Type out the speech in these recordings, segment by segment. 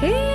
हे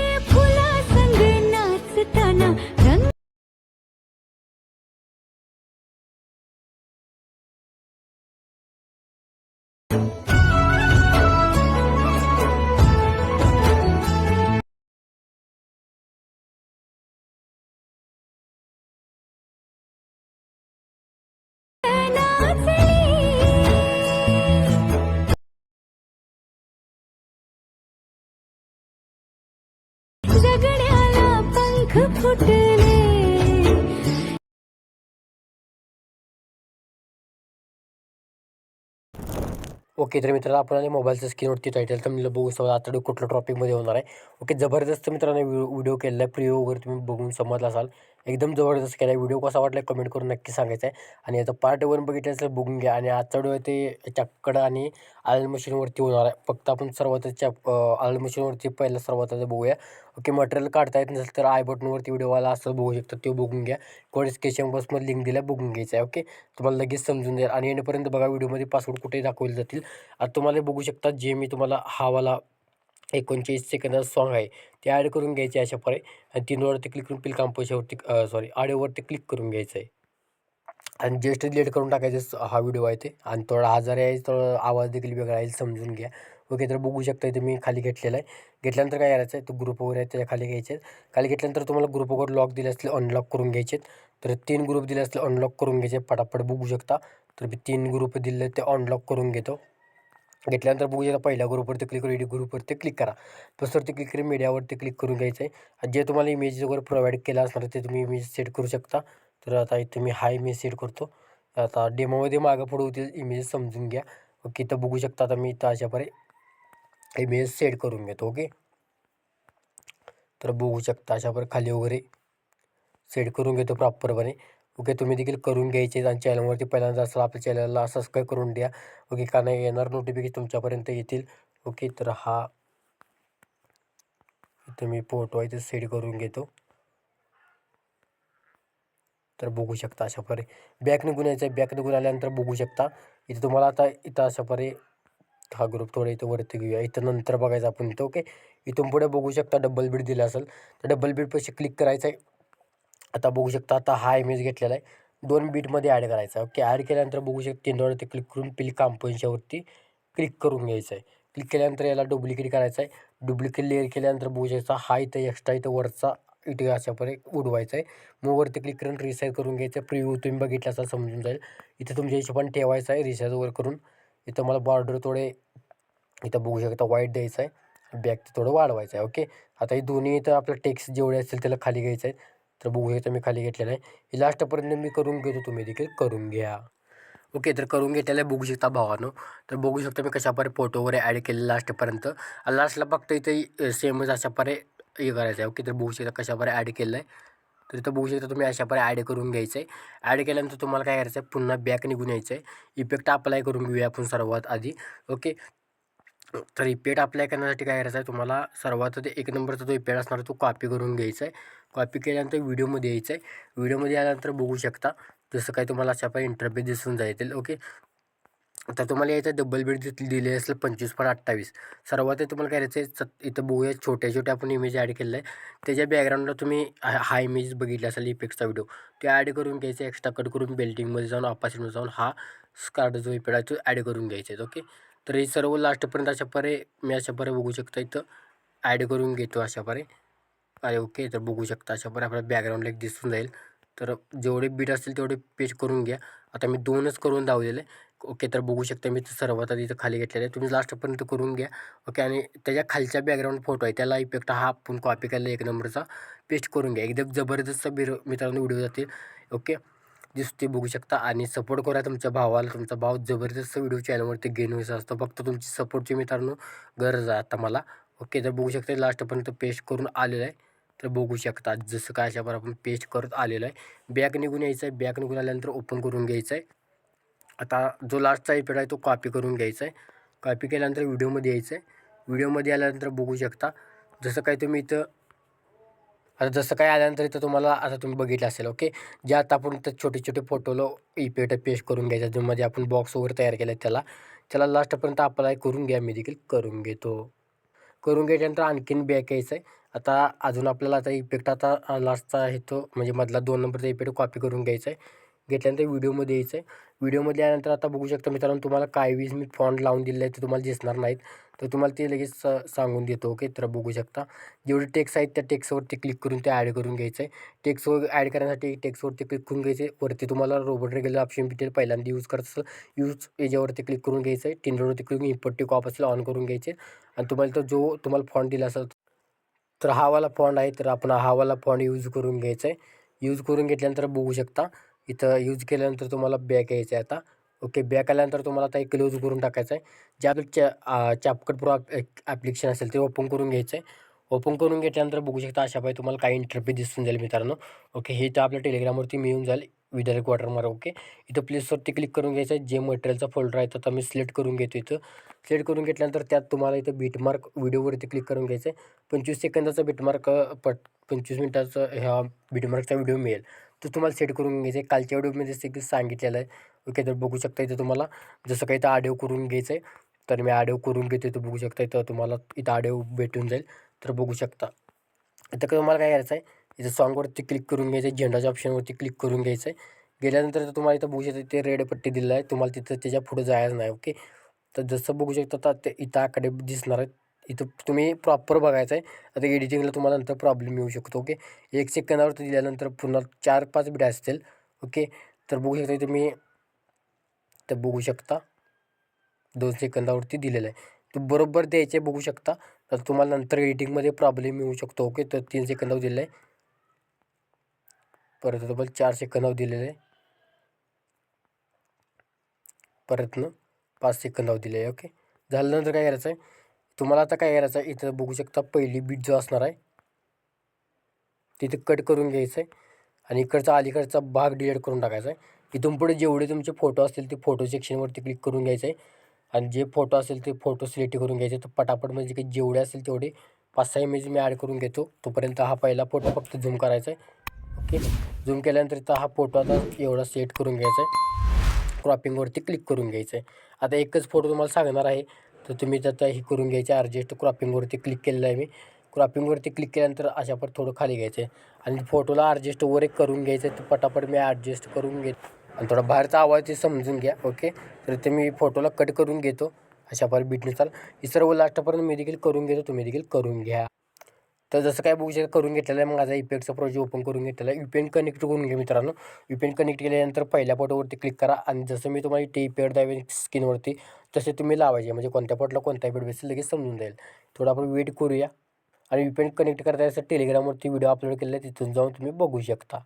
ओके तर मित्रांनो आपण आणि मोबाईलच्या स्क्रीनवरती टायटल तर मी बघू समजा आता कुठल्या टॉपिकमध्ये होणार आहे? ओके जबरदस्त मित्रांनो व्हिडिओ व्हिडिओ केलेला आहे. प्रिव्ह्यू वगैरे तुम्ही बघून समजला असाल. एकदम जबरदस्त केला आहे व्हिडिओ कसा वाटला कमेंट करून नक्की सांगायचं आहे आणि याचा पार्ट वन बघितलं असेल बघून घ्या. आणि आजचा डोळे ते चक्कड आणि आयल मशीनवरती होणार आहे. फक्त आपण सर्वात चॅप आयल मशीनवरती पहिला सर्वातच बघूया. ओके मटेरियल काढता येत नसेल तर आय बटनवरती व्हिडिओवाला असं बघू शकता. ते बघून घ्या. कोड स्केचिंग बसमध्ये लिंक दिला बघून घ्यायचं आहे. ओके तुम्हाला लगेच समजून जाईल. आणि एंडपर्यंत बघा व्हिडिओमध्ये पासवर्ड कुठेही दाखवले जातील. आता तुम्हाला बघू शकता जे मी तुम्हाला हावाला एकोणचाळीस सेकंदाचं सॉन्ग आहे. ते ॲड करून घ्यायचे अशा प्रकारे आणि तीनवरती क्लिक करून पिल कांपोशावरती सॉरी ऑडिओवरती क्लिक करून घ्यायचं आहे. आणि जस्ट डिलीट करून टाकायचं हा व्हिडिओ आहे ते. आणि थोडा आजार आहे थोडा आवाज देखील वेगळा येईल समजून घ्या. ओके तर बघू शकता इथे मी खाली घेतलेला आहे. घेतल्यानंतर काय करायचं आहे? तो ग्रुप वगैरे आहे त्याच्याखाली घ्यायचे खाली घेतल्यानंतर तुम्हाला ग्रुप वगैरे लॉक दिले असले अनलॉक करून घ्यायचे आहेत. तर तीन ग्रुप दिले असले अनलॉक करून घ्यायचे पटापट बघू शकता. तर मी तीन ग्रुप दिले ते अनलॉक करून घेतो. घेतल्यानंतर बघू शकता पहिल्या ग्रुपवरती क्लिक करून एडिट ग्रुपवरती क्लिक करा. तसंवरती क्लिक करून मीडियावरती क्लिक करून घ्यायचं आहे आणि जे तुम्हाला इमेज वगैरे प्रोव्हाइड केला असणार ते तुम्ही इमेज सेट करू शकता. तर आता इथे मी हा इमेज सेट करतो. आता डेमोमध्ये मागं पुढे होतील इमेज समजून घ्या. ओके इथं बघू शकता आता मी इथं अशापरे इमेज सेट करून घेतो ओके? तर बघू शकता अशाप्रकारे खाली वगैरे सेट करून घेतो प्रॉपरपणे ओके तुम्ही देखील करून घ्यायचे आणि चॅनलवरती पहिल्यांदा असेल आपल्या चॅनलला सबस्क्राईब करून द्या. ओके का नाही येणार नोटिफिकेशन तुमच्यापर्यंत येतील. ओके तर हा इथं मी फोटो आहे ते सेट करून घेतो. तर बघू शकता अशा परे बॅक निघून यायचं आहे बॅक निघून आल्यानंतर बघू शकता. इथं तुम्हाला आता इथं अशा परे हा ग्रुप थोडं इथं वरती घेऊया. इथं नंतर बघायचं आपण इथं ओके? इथून पुढे बघू शकता डबल बीड दिलं असेल. तर डबल बीडपाशी क्लिक करायचं आहे. आता बघू शकता आता हा इमेज घेतलेला आहे. दोन बीटमध्ये ॲड करायचा. आहे ओके ॲड केल्यानंतर बघू शकता तीनवरती क्लिक करून पिल कांपोनच्यावरती क्लिक करून घ्यायचं आहे. क्लिक केल्यानंतर याला डुप्लिकेट करायचं आहे. डुप्लिकेट लेअर केल्यानंतर बघू शकता हा इथं एक्स्ट्रा इथं वरचा इथे अशापणे उडवायचा आहे. मग वरती क्लिक करून रिसाईज करून घ्यायचं आहे. प्रिव्ह्यू तुम्ही बघितलं असं समजून जाईल. इथं तुमच्या हिशोबाने ठेवायचं आहे. रिसाईज करून इथं मला बॉर्डर थोडे इथं बघू शकता वाईट द्यायचं आहे. बॅक थोडं वाढवायचं आहे. ओके आता हे दोन्ही इथं आपलं टेक्स्ट जेवढे असतील त्याला खाली घ्यायचं आहे. तर बघू शकता मी खाली घेतलेलं आहे. हे लास्टपर्यंत मी करून घेतो तुम्ही देखील करून घ्या. ओके तर करून घेतलेलं आहे बघू शकता भावानं. तर बघू शकता मी कशाप्रकारे फोटो वगैरे ॲड केले लास्टपर्यंत लास्टला फक्त इथे सेमच अशाप्रकारे हे करायचं आहे. ओके तर बघू शकता कशाप्रकारे ॲड केलं आहे. तर इथं बघू शकता तुम्ही अशापरे ॲड करून घ्यायचं आहे. ॲड केल्यानंतर तुम्हाला काय करायचं आहे पुन्हा बॅक निघून यायचं आहे. इफेक्ट अप्लाय करून घेऊया आपण सर्वात आधी. ओके तर इपेड अप्लाय करण्यासाठी काय करायचं आहे तुम्हाला सर्वात एक नंबरचा जो इपेड असणार तो कॉपी करून घ्यायचा आहे. कॉपी केल्यानंतर व्हिडिओमध्ये यायचं आहे व्हिडिओमध्ये आल्यानंतर बघू शकता. जसं काही तुम्हाला अशा पण इंटरफेस दिसून जाईल ओके तर तुम्हाला यायचं डबल बेड दिले दिले असेल पंचवीस पण अठ्ठावीस. सर्वात तुम्हाला काय करायचं आहे सत इथं बघूया छोट्या छोट्या आपण इमेज ॲड केलेलं आहे. त्याच्या बॅकग्राऊंडला तुम्ही हा हा इमेज बघितला असेल इफेक्टचा व्हिडिओ ते ॲड करून घ्यायचं एक्स्ट्रा कट करून बिल्डिंगमध्ये जाऊन अपासिटमध्ये जाऊन हा स्कार्ड जो इफेक्ट आहे तो ॲड करून घ्यायचा आहे. ओके तर हे सर्व लास्टपर्यंत अशा परे मी अशा परे बघू शकता इथं. ॲड करून घेतो अशा परे. अरे ओके तर बघू शकता अशा पण आपल्या बॅकग्राऊंडला एक दिसून जाईल. तर जेवढे बीट असतील तेवढे पेज करून घ्या. आता मी दोनच करून दावलेले ओके तर बघू शकता मी सर्वात आधी इथं खाली घेतलेलं. आहे तुम्ही लास्टपर्यंत करून घ्या. ओके आणि त्याच्या खालच्या बॅकग्राऊंड फोटो आहे. त्याला इफेक्ट हा आपण कॉपी केला एक नंबरचा पेस्ट करून घ्या. एकदम जबरदस्त बिर मित्रांनो व्हिडिओ जातील. ओके दिसते बघू शकता. आणि सपोर्ट करा तुमच्या भावाला. तुमचा भाव जबरदस्त व्हिडिओ चॅनलवरती गेन व्हायचा असतो. फक्त तुमची सपोर्टची मित्रांनो गरज आहे आता मला. ओके तर बघू शकता लास्टपर्यंत पेस्ट करून आलेलं आहे. तर बघू शकता जसं काय अशावर आपण पेस्ट करत आलेलं आहे. बॅक निघून यायचं आहे. बॅक निघून आल्यानंतर ओपन करून घ्यायचं आहे. आता जो लास्टचा इपेड आहे तो कॉपी करून घ्यायचा आहे. कॉपी केल्यानंतर व्हिडिओमध्ये यायचं आहे. व्हिडिओमध्ये आल्यानंतर बघू शकता. जसं काय तुम्ही इथं आता जसं काय आल्यानंतर इथं तुम्हाला आता तुम्ही बघितलं असेल ओके जे आता आपण इथं छोटे छोटे फोटोला इफेक्ट पेस्ट करून घ्यायचा ज्यामध्ये आपण बॉक्स वगैरे तयार केला आहे त्याला. त्याला लास्टपर्यंत अप्लाय करून घ्या. मी देखील करून घेतो. करून घ्यायच्यानंतर आणखीन बॅक यायचं आहे. आता अजून आपल्याला आता इफेक्ट आता लास्टचा आहे तो म्हणजे मधला दोन नंबरचा इफेक्ट कॉपी करून घ्यायचा आहे. घेतल्यानंतर व्हिडिओमध्ये यायचं आहे. व्हिडिओमध्ये आल्यानंतर आता बघू शकता मित्रांनो तुम्हाला काय वीज मी फॉन्ट लावून दिले आहे ते तुम्हाला दिसणार नाहीत. तर तुम्हाला ते लगेच स- सांगून देतो ओके? तर बघू शकता. जेवढे टेक्स आहेत त्या टेक्सवरती क्लिक करून ते ॲड करून घ्यायचं आहे. टेक्सवर ॲड करण्यासाठी टेक्सवरती क्लिक करून घ्यायचे वरती तुम्हाला रोबोट रेग्युलर ऑप्शन भेटेल. पहिल्यांदा यूज करत असेल यूज याच्यावरती क्लिक करून घ्यायचं आहे. टिंडरवरती क्लिक इम्पोर्टिक ऑफ असेल ऑन करून घ्यायचे. आणि तुम्हाला तो जो तुम्हाला फॉन्ट दिला असेल तर हा वाला आहे तर आपण हा वाला यूज करून घ्यायचा आहे. यूज करून घेतल्यानंतर बघू शकता इथं यूज केल्यानंतर तुम्हाला बॅक यायचं आहे आता. ओके बॅक आल्यानंतर तुम्हाला आता एक क्लोज करून टाकायचं आहे. जे आपलं चॅ चॅपकट प्रो ॲप्लिकेशन असेल ते ओपन करून घ्यायचं आहे. ओपन करून घेतल्यानंतर बघू शकता अशा पाहिजे तुम्हाला काही इंटरफेस दिसून जाईल मित्रांनो. ओके हे तर आपल्या टेलिग्रामवरती मिळून जाईल. विदाउट वॉटरमार्क ओके इथं प्लेसवरती क्लिक करून घ्यायचं आहे जे मटेरियलचा फोल्डर आहे तर मी सिलेक्ट करून घेतो इथं. सिलेक्ट करून घेतल्यानंतर त्यात तुम्हाला इथं बीटमार्क व्हिडिओवरती क्लिक करून घ्यायचं आहे. पंचवीस सेकंदाचा बीटमार्क पट पंचवीस मिनटाचा ह्या बीटमार्कचा व्हिडिओ मिळेल. तर तुम्हाला सेट करून घ्यायचं आहे. कालच्या व्हिडिओमध्ये देखील सांगितलेलं आहे. ओके तर बघू शकता इथं तुम्हाला जसं काही इथं आडिओ करून घ्यायचं आहे तर मी आडिओ करून घेतो इथं बघू शकता इथं तुम्हाला इथं आडिओ भेटून जाईल. तर बघू शकता. इथं तुम्हाला काय करायचं आहे इथं सॉन्गवरती क्लिक करून घ्यायचं आहे झेंडाच्या ऑप्शनवरती क्लिक करून घ्यायचं. आहे गेल्यानंतर तर तुम्हाला इथं बघू शकता ते रेड पट्टी दिलेलं आहे. तुम्हाला तिथं त्याच्या पुढे जायचं नाही ओके तर जसं बघू शकता तर ते इथं आकडे दिसणार आहेत. इथं तुम्ही प्रॉपर बघायचं आहे. आता एडिटिंगला तुम्हाला नंतर प्रॉब्लेम येऊ शकतो ओके एक सेकंदावरती दिल्यानंतर पुन्हा चार पाच बिड्या असतील ओके तर बघू शकता तुम्ही तर बघू शकता दोन सेकंदावरती दिलेलं आहे. तो बरोबर द्यायचे बघू शकता. तर तुम्हाला नंतर एडिटिंगमध्ये प्रॉब्लेम येऊ शकतो ओके तर तीन सेकंदावर दिलं आहे. परत डबल चार सेकंदावर दिलेलं. आहे परतनं पाच नऊ दिले आहे ओके झाल्यानंतर काय करायचं आहे तुम्हाला आता काय करायचं आहे इथं बघू शकता पहिली बीट जो असणार आहे तिथे कट करून घ्यायचं आहे आणि इकडचा अलीकडचा भाग डिलीट करून टाकायचा आहे इथून पुढे जेवढे तुमचे फोटो असतील ते फोटो सेक्शनवरती क्लिक करून घ्यायचं आहे आणि जे फोटो असेल ते फोटो सिलेक्ट करून घ्यायचे. तर पटापट म्हणजे काही जेवढे असेल तेवढे पाच सहा इमेज मी ॲड करून घेतो. तोपर्यंत हा पहिला फोटो फक्त झूम करायचा आहे ओके. झूम केल्यानंतर इथं हा फोटो आता एवढा सेट करून घ्यायचा आहे क्रॉपिंगवरती क्लिक करून घ्यायचं आहे आता एकच फोटो तुम्हाला सांगणार आहे. तर तुम्ही त्याचा हे करून घ्यायचे. ॲडजस्ट क्रॉपिंगवरती क्लिक केलेलं आहे मी. क्रॉपिंगवरती क्लिक केल्यानंतर अशा पर थोडं खाली घ्यायचं आहे आणि फोटोला ॲडजस्ट वर एक करून घ्यायचं आहे तर पटापट मी ॲडजस्ट करून घेत आणि थोडा बाहेरचा आवाज ते समजून घ्या. ओके? तर ते मी फोटोला कट करून घेतो. अशा पर चाल ही सर्व लास्टपर्यंत मी देखील करून घेतो. तुम्ही देखील करून घ्या. तर जसं काय बघू शकता करून घेतलेलं आहे मग माझा इफेक्टचा प्रोजेक्ट ओपन करून घेतलेला आहे. युपीएन कनेक्ट करून घ्या मित्रांनो. युपीएन कनेक्ट केल्यानंतर पहिल्या पॉटवरती क्लिक करा आणि जसं मी तुम्हाला टी इफेक्ट द्यावे स्किनवरती तसे तुम्ही लावायचे. म्हणजे कोणत्या पॉटला कोणता पेड बसेल लगेच समजून जाईल. थोडं आपण वेट करूया. आणि युपीएन कनेक्ट करता टेलिग्रामवरती व्हिडिओ अपलोड केलेला आहे तिथून जाऊन तुम्ही बघू शकता.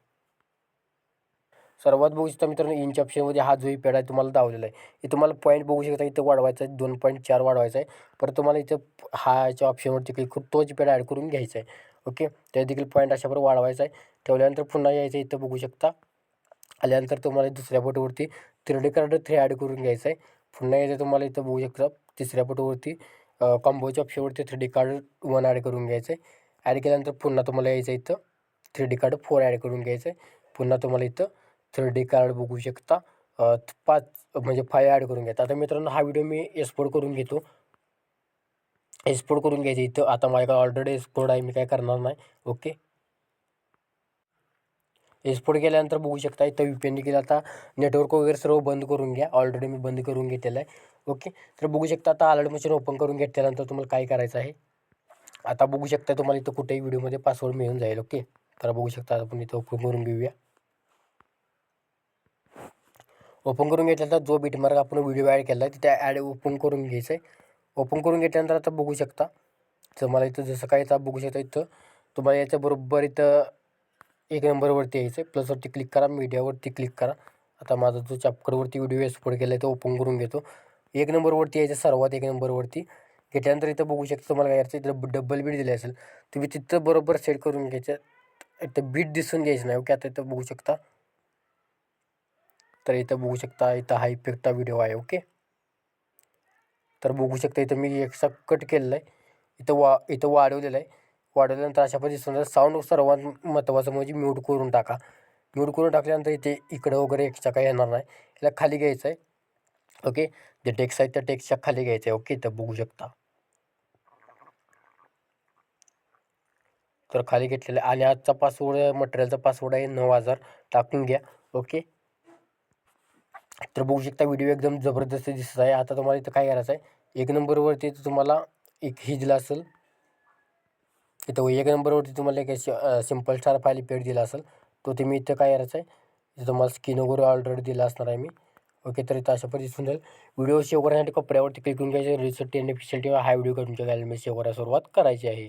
सर्वात बघू शकता मित्रांनो इंच ऑप्शनमध्ये हा जो पेड आहे तुम्हाला दावलेला आहे. हे तुम्हाला पॉईंट बघू शकता इथं वाढवायचा आहे दोन पॉईंट चार वाढवायचा आहे. परत तुम्हाला इथं हाच्या ऑप्शनवरती क्लिक करून तोच पेड ॲड करून घ्यायचा आहे. ओके त्या देखील पॉईंट अशाप्रकारे वाढवायचा आहे. ठेवल्यानंतर पुन्हा यायचं इथं बघू शकता. आल्यानंतर तुम्हाला दुसऱ्या फोटोवरती थ्री कार्ड थ्री ॲड करून घ्यायचं आहे. पुन्हा यायचं तुम्हाला इथं बघू शकता तिसऱ्या फोटोवरती कॉम्बोच्या ऑप्शनवरती three D card one add करून घ्यायचं आहे. ॲड केल्यानंतर पुन्हा तुम्हाला यायचं इथं three D card four add करून घ्यायचं आहे. पुन्हा तुम्हाला इथं थ्री डी कार्ड बघू शकता. पाच म्हणजे फाय ॲड करून घेता आता मित्रांनो हा व्हिडिओ मी एक्सपोर्ट करून घेतो. एक्सपोर्ट करून घ्यायचं इथं. आता माझ्याकडे ऑलरेडी एक्सपोर्ट आहे. मी काय करणार नाही. ओके एक्सपोर्ट केल्यानंतर बघू शकता इथं यू पी एन केलं आता नेटवर्क वगैरे सर्व बंद करून घ्या. ऑलरेडी मी बंद करून घेतलेलं आहे. ओके तर बघू शकता आता अलर्ट मशीन ओपन करून घेतल्यानंतर तुम्हाला काय करायचं आहे? आता बघू शकता तुम्हाला इथं कुठेही व्हिडिओमध्ये पासवर्ड मिळून जाईल. ओके तर बघू शकता आपण इथं ओपन करून घेऊया. ओपन करून घेतल्यानंतर जो बीटमार्क आपण व्हिडिओ ॲड केला आहे तिथे ॲड ओपन करून घ्यायचं आहे. ओपन करून घेतल्यानंतर आता बघू शकता. तर मला इथं जसं काय आता बघू शकता इथं तुम्हाला याच्याबरोबर इथं एक नंबरवरती यायचं आहे. प्लसवरती क्लिक करा मीडियावरती क्लिक करा. आता माझा जो चॅप्टरवरती व्हिडिओ एक्सपोर्ट केला आहे तो ओपन करून घेतो. एक नंबरवरती यायचं सर्वात एक नंबरवरती घेतल्यानंतर इथं बघू शकता तुम्हाला काय यायचं इथं डबल बीट दिले असेल. तुम्ही तिथं बरोबर सेट करून घ्यायचं इथं बीट दिसून घ्यायचं नाही ओके? आता इथं बघू शकता. तर इथं बघू शकता इथं हा इफेक्टचा व्हिडिओ आहे ओके तर बघू शकता इथं मी एक्स्ट्रा कट केलेला आहे इथं वा इथं वाढवलेलं आहे वाढवल्यानंतर अशा पद्धतीने साऊंड सर्वात महत्त्वाचं म्हणजे म्यूट करून टाका. म्यूट करून टाकल्यानंतर इथे इकडं वगैरे एक्स्ट्रा काही येणार नाही. याला खाली घ्यायचं आहे ओके जे टेक्स्ट आहे त्या टेक्स्टच्या खाली घ्यायचं आहे ओके इथं बघू शकता. तर खाली घेतलेलं आहे. आणि आजचा पासवर्ड मटेरियलचा पासवर्ड आहे नऊ हजार. टाकून घ्या ओके तर बघू शकता व्हिडिओ एकदम जबरदस्त दिसत आहे. आता तुम्हाला इथं काय करायचं आहे? एक नंबरवरती तुम्हाला एक हे दिला असेल. इथं एक नंबरवरती तुम्हाला एक सिंपल स्टार फाईल पेड दिला असेल. तो तुम्ही इथं काय करायचं आहे? इथं तुम्हाला स्किन वगैरे ऑलरेडी दिला असणार आहे मी. ओके तर इथं अशा पद्धती जाईल व्हिडिओ सेव्ह करण्यासाठी कपड्यावरती क्लिक करून घ्यायचे. रिसेट टेन एफिशियल्टी हा व्हिडिओ तुमच्या गॅलरीमध्ये सेव्ह करायला सुरुवात करायची आहे.